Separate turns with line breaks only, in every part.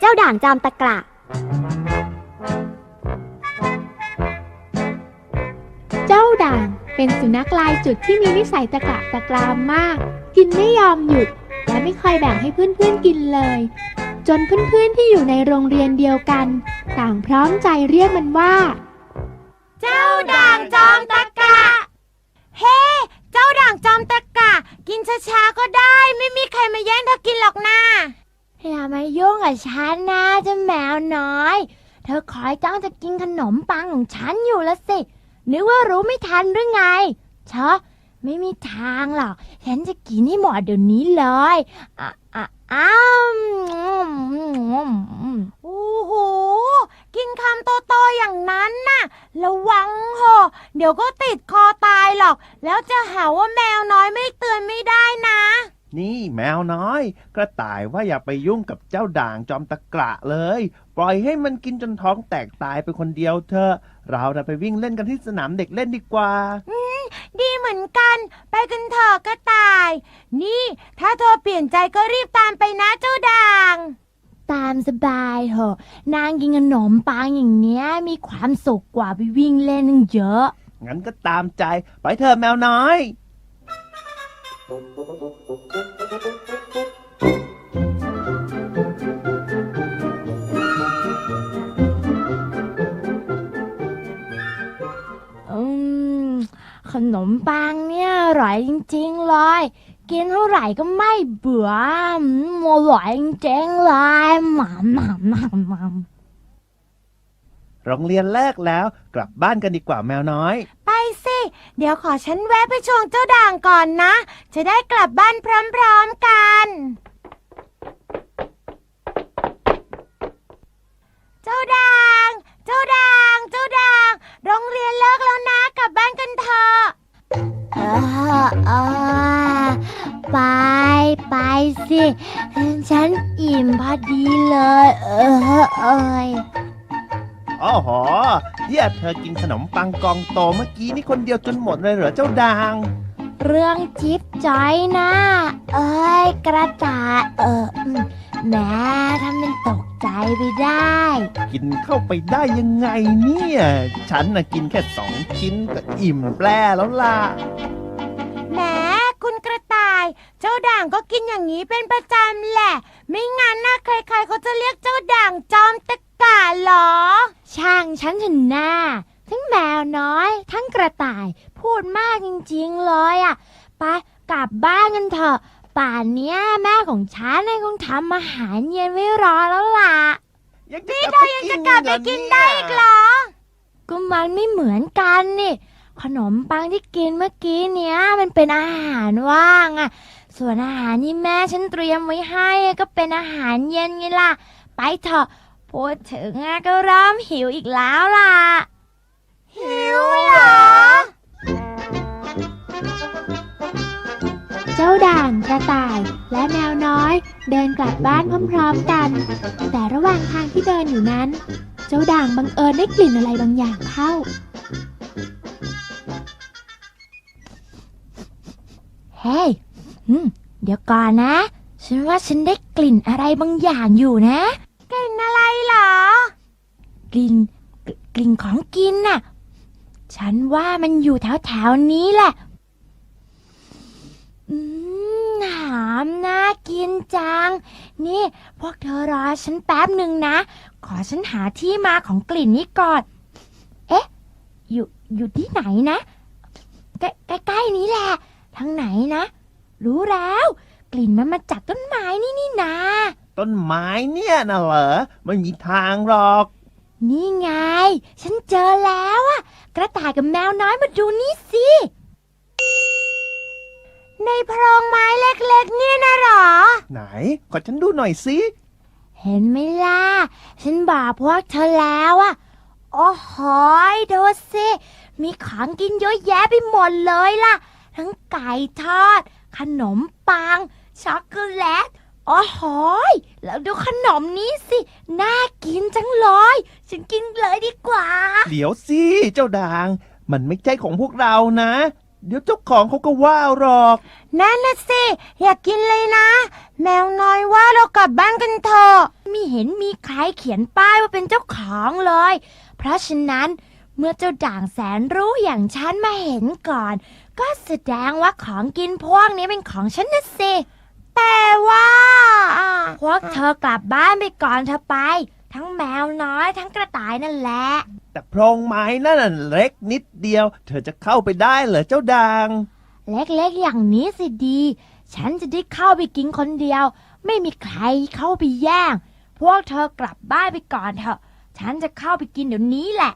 เจ้าด่างจอมตะกระ
เจ้าด่างเป็นสุนัขลายจุดที่มีนิสัยตะกะตะกรามมาก กินไม่ยอมหยุด และไม่เคยแบ่งให้เพื่อนๆกินเลย จนเพื่อนๆที่อยู่ในโรงเรียนเดียวกัน ต่างพร้อมใจเรียกมันว่า
เจ้าด่างจอมตะกะ เฮ้ เจ้าด่างจอมตะกะ กินช้าๆก็ได้ ไม่มีใครมาแย่งเธอกินหรอกนะ
อย่ามายุ่งกับฉันนะเจ้าแมวน้อย เธอคอยจ้องจะกินขนมปังของฉันอยู่ละสิ นึกว่ารู้ไม่ทันหรือไงเชอะไม่มีทางหรอก ฉันจะกินให้หมดเดี๋ยวนี้เลยอะอะอ้าวอืม
โอ้โห กินคำโตๆอย่างนั้นน่ะ ระวังเหอะเดี๋ยวก็ติดคอตายหรอก แล้วจะหาว่าแมวน้อยไม่เตือนไม่ได้นะ
นี่แมวน้อย กระต่ายว่าอย่าไปยุ่งกับเจ้าด่างจอมตะกระเลย ปล่อยให้มันกินจนท้องแตกตายไปคนเดียวเถอะ เราน่ะไปวิ่งเล่นกันที่สนามเด็กเล่นดีกว่า
ดีเหมือนกัน ไปกันเถอะกระต่าย นี่ ถ้าเธอเปลี่ยนใจก็รีบตามไปนะเจ้าด่าง
ตามสบายเถอะนางกินขนมปังอย่างเนี้ยมีความสุขกว่าไปวิ่งเล่นตั้งเยอะ
งั้นก็ตามใจ ไปเถอะแมวน้อย
อืม ขนมปังเนี่ยอร่อยจริงๆเลย กินเท่าไหร่ก็ไม่เบื่ออืมอร่อยจริงๆเลยหม่ำหม่ำหม่ำหม่
โรงเรียนเลิกแล้วกลับบ้านกันดีกว่าแมวน้อย
สิ เดี๋ยวขอฉันแวะไปชงเจ้าด่างก่อนนะ จะได้กลับบ้านพร้อมๆกัน อ
กินขนมปังกองโตเมื่อกี้นี่คนเดียวจนหมดเลยเหรอเจ้าด่าง
เรื่องจิ๊บจอยนะเอ้ยกระต่ายเอออืมแหม่ทำเป็นตกใจไปได้
กินเข้าไปได้ยังไงเนี่ย ฉันน่ะกินแค่สองชิ้นก็อิ่มแปรแล้วล่ะ
จ้าด่างก็กินอย่างนี้เป็นประจำแหละ ไม่งั้นนะใครๆเขาจะเรียกเจ้าด่างจอมตะกะเหรอ
ช่างฉันเถอะหน้า ทั้งแมวน้อย ทั้งกระต่ายพูดมากจริงๆเลยอะไปกลับบ้านกันเถอะ ป่านเนี้ยแม่ของฉันน่ะคงทำอาหารเย็นไว้รอแล้วล่ะ
ยังจะกลับไปกิน
จะกลับไปกินได้อีกเหรอ
ก็มันไม่เหมือนกันนี่ ขนมปังที่กินเมื่อกี้เนี้ยมันเป็นอาหารว่างอะ ส่วนอาหารที่แม่ฉันเตรียมไว้ให้ก็เป็นอาหารเย็นไงล่ะ ไปเถอะพูดถึงอะก็เริ่มหิวอีกแล้วล่ะ
หิวเหรอ
เจ้าด่างกระต่ายและแมวน้อย เดินกลับบ้านพร้อมๆกัน แต่ระหว่างทางที่เดินอยู่นั้น เจ้าด่างบังเอิญได้กลิ่นอะไรบางอย่างเข้า
เฮ้ย อืม เดี๋ยวก่อนนะ ฉันว่าฉันได้กลิ่นอะไรบางอย่างอยู่นะ
กลิ่นอะไรเหรอ
กลิ่นกลิ่นกลิ่นของกินน่ะ ฉันว่ามันอยู่แถวแถวๆนี้แหละ อืมหอมน่ากินจัง นี่ พวกเธอรอฉันแป๊บหนึ่งนะ ขอฉันหาที่มาของกลิ่นนี้ก่อน เอ๊ะ อยู่อยู่ที่ไหนนะ ใกล้ใกล้ๆนี้แหละ ทางไหนนะ รู้แล้ว กลิ่นมันมาจากต้นไม้นี่นี่นา
ต้นไม้เนี่ยนะเหรอไม่มีทางหรอก
นี่ไง ฉันเจอแล้วอะกระต่ายกับแมวน้อยมาดูนี่สิ
ในโพรงไม้เล็กๆ เนี่ยนะเหรอ
ไหน ขอฉันดูหน่อยสิ
เห็นไหมล่ะ ฉันบอกพวกเธอแล้วอะโอ้โหยดูสิ มีของกินเยอะแยะไปหมดเลยล่ะ ทั้งไก่ทอด ขนมปัง ช็อกโกแลตโอ้โหยแล้วดูขนมนี้สิ น่ากินจังเลย ฉันกินเลยดีกว่า
เดี๋ยวสิ เจ้าด่าง มันไม่ใช่ของพวกเรานะ เดี๋ยวเจ้าของเขาก็ว่าหรอก
นั่นน่ะสิ อยากกินเลยนะ แมวน้อยว่าเรากลับบ้านกันเถอะ
ไม่เห็นมีใครเขียนป้ายว่าเป็นเจ้าของเลย เพราะฉะนั้นเมื่อเจ้าด่างแสนรู้อย่างฉันมาเห็นก่อน ก็แสดงว่าของกินพวกนี้เป็นของฉันนะสิ
แต่ว่า
พวกเธอกลับบ้านไปก่อนเธอไป ทั้งแมวน้อยทั้งกระต่ายนั่นแหละ
แต่โพรงไม้นั่นนะเล็กนิดเดียว เธอจะเข้าไปได้เหรอเจ้าด่าง
เล็กๆอย่างนี้สิดี ฉันจะได้เข้าไปกินคนเดียว ไม่มีใครเข้าไปแย่ง พวกเธอกลับบ้านไปก่อนเถอะ ฉันจะเข้าไปกินเดี๋ยวนี้แหละ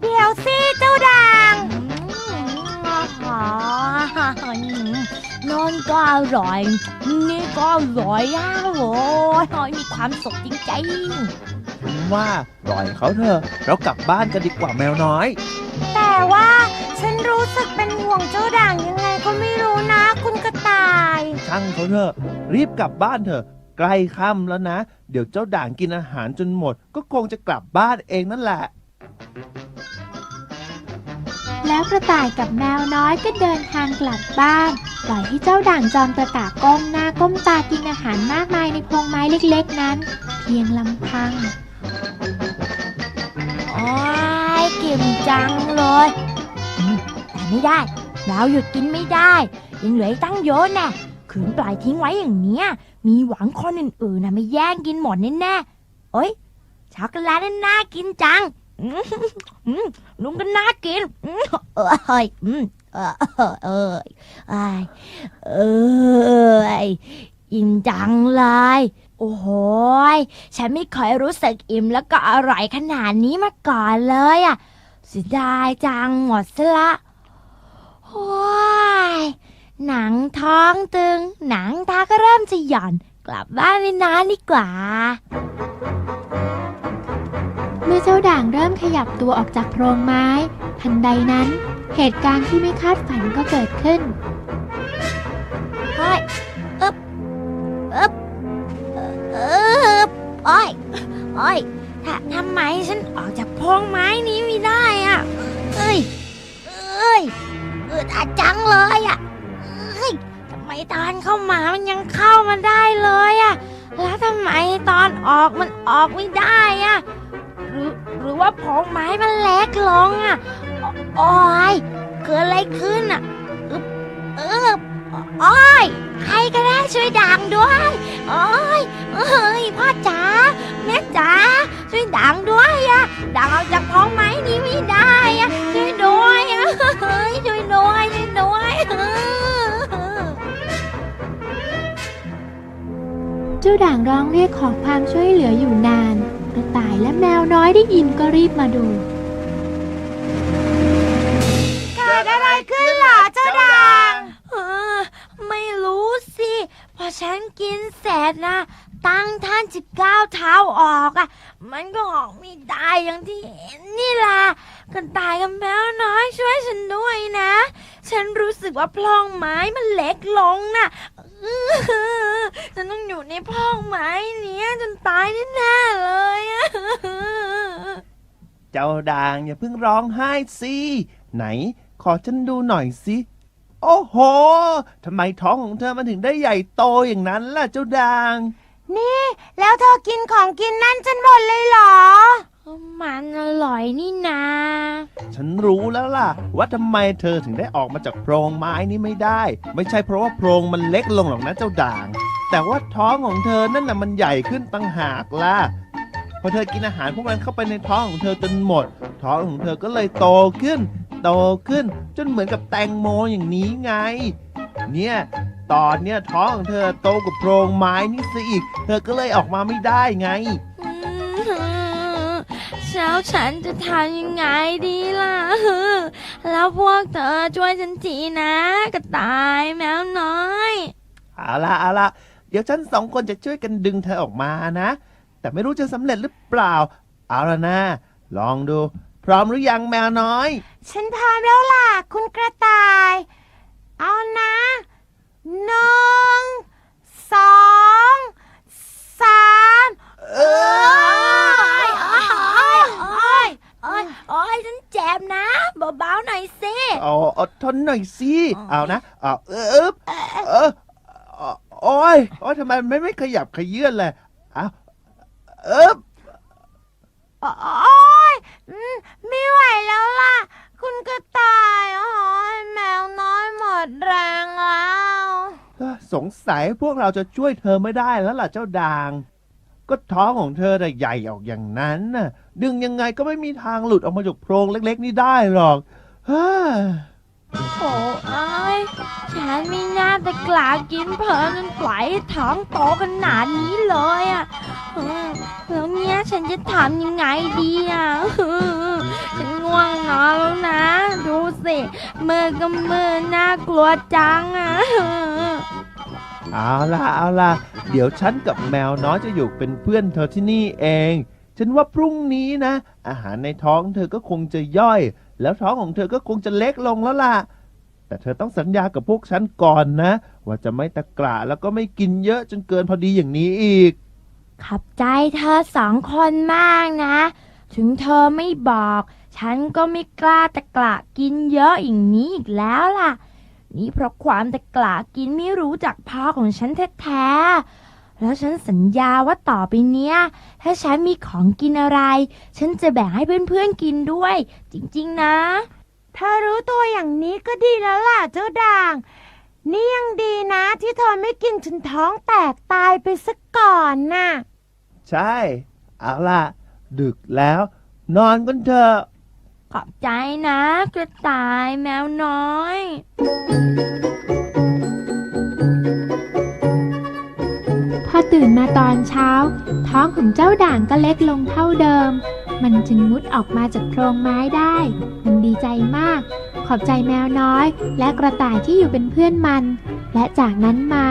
เดี๋ยวสิเจ้าด่าง
นอนก็อร่อย นี่ก็อร่อยอะโอ้ยมีความสุขจริง
ฉันว่าปล่อยเขาเถอะเรากลับบ้านกันดีกว่าแมวน้อย
แต่ว่าฉันรู้สึกเป็นห่วงเจ้าด่างยังไงก็ไม่รู้นะ คุณกระต่าย
ช่างเขาเถอะ รีบกลับบ้านเถอะ ใกล้ค่ำแล้วนะ เดี๋ยวเจ้าด่างกินอาหารจนหมด ก็คงจะกลับบ้านเองนั่นแหละ
แล้วกระต่ายกับแมวน้อยก็เดินทางกลับบ้าน ปล่อยให้เจ้าด่างจอมตะกะก้มหน้าก้มตากินอาหารมากมายในพงไม้เล็กๆนั้น เพียงลำพัง
โอ้ยกิ่มจังเลยแต่ไม่ได้เราหยุดกินไม่ได้ ยังเหลือตั้งเยอะแน่ขืนปล่อยทิ้งไว้อย่างเนี้ย มีหวังคนอื่นๆนะไม่แย่งกินหมดแน่ๆเอ้ยช็อกโกแลตน่ากินจัง อืมอืมลุงก็น่ากินอืมเอ้ยอืมเออเออเอยเอยเอยอิ่มจังเลย โอ้โหยฉันไม่เคยรู้สึกอิ่มแล้วก็อร่อยขนาดนี้มาก่อนเลยอะเสียดายจังหมดซะละโอ้ยหนังท้องตึง หนังตาก็เริ่มจะหย่อน กลับบ้านไปนอนดีกว่า
เมื่อเจ้าด่างเริ่มขยับตัวออกจากโพรงไม้ ทันใดนั้น เหตุการณ์ที่ไม่คาดฝันก็เกิดขึ้น
เฮ้ยอึบอึบเออโอ้ยโอ้ยถ้าทำไมฉันออกจากโพรงไม้นี้ไม่ได้อะเอ้ยเอ้ยอึดอัดจังเลยอะเอ้ยทำไมตอนเข้ามามันยังเข้ามาได้เลยอะแล้วทำไมตอนออกมันออกไม่ได้อะ รือหรือว่าโพรงไม้มันเล็กลงอะโอโอ้ยเกิดอะไรขึ้นอะอึบอึบโอ้ยใครก็ได้ช่วยดังด้วยโอ้ยเอ้ยพ่อจ๋าแม่จ๋าช่วยดังด้วยอะดังออกจากท้องไม้นี้ไม่ได้อะช่วยด้วยอะเฮ้ยช่วยด้วยช่วยด้วยเจ้า
ด่างร้องเรียกขอความช่วยเหลืออยู่นาน กระต่ายและแมวน้อยได้ยินก็รีบมาดู
เกิดอะไรขึ้นเหรอเจ้าด่าง
เออไม่รู้สิ พอฉันกินเสร็จนะตั้งท่านจะก้าวเท้าออกอะมันก็ออกไม่ได้อย่างที่เห็นนี่แหละกระต่ายกับแมวน้อยช่วยฉันด้วยนะ ฉันรู้สึกว่าพลองไม้มันเล็กลงน่ะอื้อหือ ฉันต้องอยู่ในพลองไม้เนี้ยจนตายแน่ๆเลยอะ
เจ้าด่างอย่าเพิ่งร้องไห้สิไหน ขอฉันดูหน่อยสิ โอ้โหทำไมท้องของเธอมันถึงได้ใหญ่โตอย่างนั้นล่ะเจ้าด่าง
นี่ แล้วเธอกินของกินนั่นจนหมดเลยเหรอ
มันอร่อยนี่นา
ฉันรู้แล้วล่ะ ว่าทำไมเธอถึงได้ออกมาจากโพรงไม้นี้ไม่ได้ ไม่ใช่เพราะว่าโพรงมันเล็กลงหรอกนะเจ้าด่าง แต่ว่าท้องของเธอนั่นน่ะมันใหญ่ขึ้นตั้งหากล่ะพอเธอกินอาหารพวกมันเข้าไปในท้องของเธอจนหมด ท้องของเธอก็เลยโตขึ้น โตขึ้นจนเหมือนกับแตงโมอย่างนี้ไง เนี่ยตอนเนี้ยท้องของเธอโตกว่าโพรงไม้นี่ซะอีก เธอก็เลยออกมาไม่ได้ไง
เช้าฉันจะทำยังไงดีล่ะ แล้วพวกเธอช่วยฉันทีนะ กระต่ายแมวน้อย
เอาละเอาละเดี๋ยวฉันสองคนจะช่วยกันดึงเธอออกมานะ แต่ไม่รู้จะสำเร็จหรือเปล่า เอาละนะ ลองดู พร้อมหรือยังแมวน้อย
ฉันพร้อมแล้วล่ะ คุณกระต่าย เอานะหนึ่งสองสาม
เอ
โอ้ยโอ้ยโอ้ยโอ้ยโอ้ยฉันเจ็บนะเบาๆหน่อยสิ
เอาอดทนหน่อยสิ เอา นะเอาเออเออเออโอ้ยโอ้ยทำไมไม่ไม่ขยับขยื่นเลยเอาเอ๊บ
โอ๊ยอืมไม่ไหวแล้วล่ะ คุณกระต่ายโอ้ยแมวน้อยหมดแรงแล้ว
สงสัยพวกเราจะช่วยเธอไม่ได้แล้วล่ะเจ้าด่าง ก็ท้องของเธอน่ะใหญ่ออกอย่างนั้นน่ะดึงยังไงก็ไม่มีทางหลุดออกมาจากโพรงเล็ก ๆ นี่ได้หรอกเฮ้ย
โอ้ยฉันไม่น่าจะกล้ากินเพลินจนปล่อยให้ท้องโตขนาดนี้เลยอะอืมแล้วเนี้ยฉันจะทำยังไงดีอะอืมฉันง่วงนอนแล้วนะ ดูสิมือก็มือน่ากลัวจังอะอืม
เอาล่ะเอาล่ะเดี๋ยวฉันกับแมวน้อยจะอยู่เป็นเพื่อนเธอที่นี่เอง ฉันว่าพรุ่งนี้นะ อาหารในท้องเธอก็คงจะย่อย แล้วท้องของเธอก็คงจะเล็กลงแล้วล่ะ แต่เธอต้องสัญญากับพวกฉันก่อนนะ ว่าจะไม่ตะกระแล้วก็ไม่กินเยอะจนเกินพอดีอย่างนี้อีก
ขอบใจเธอสองคนมากนะ ถึงเธอไม่บอก ฉันก็ไม่กล้าตะกละกินเยอะอย่างนี้อีกแล้วล่ะ นี่เพราะความตะกละกินไม่รู้จักพ่อของฉันแท้ๆ แล้วฉันสัญญาว่าต่อไปเนี้ย ถ้าฉันมีของกินอะไร ฉันจะแบ่งให้เพื่อนๆกินด้วย จริงๆนะ
ถ้ารู้ตัวอย่างนี้ก็ดีแล้วล่ะเจ้าด่าง นี่ยังดีนะที่เธอไม่กินจนท้องแตกตายไปซะก่อนน่ะ
ใช่ เอาล่ะ ดึกแล้ว นอนกันเถอะ
ขอบใจนะ กระต่ายแมวน้อย
พอตื่นมาตอนเช้า ท้องของเจ้าด่างก็เล็กลงเท่าเดิม มันจึงมุดออกมาจากโพรงไม้ได้ มันดีใจมาก ขอบใจแมวน้อย และกระต่ายที่อยู่เป็นเพื่อนมัน และจากนั้นมา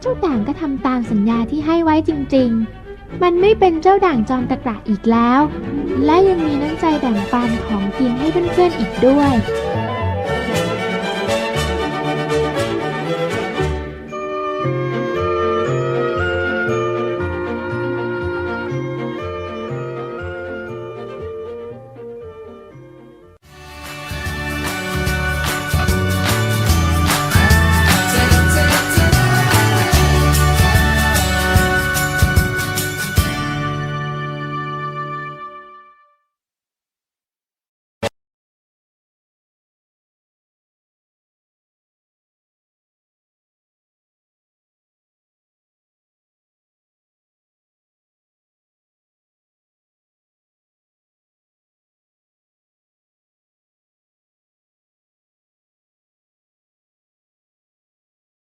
เจ้าด่างก็ทำตามสัญญาที่ให้ไว้จริง ๆ มันไม่เป็นเจ้าด่างจอมตะกระอีกแล้ว และยังมีน้ำใจแบ่งปันของกินให้เพื่อนๆอีกด้วย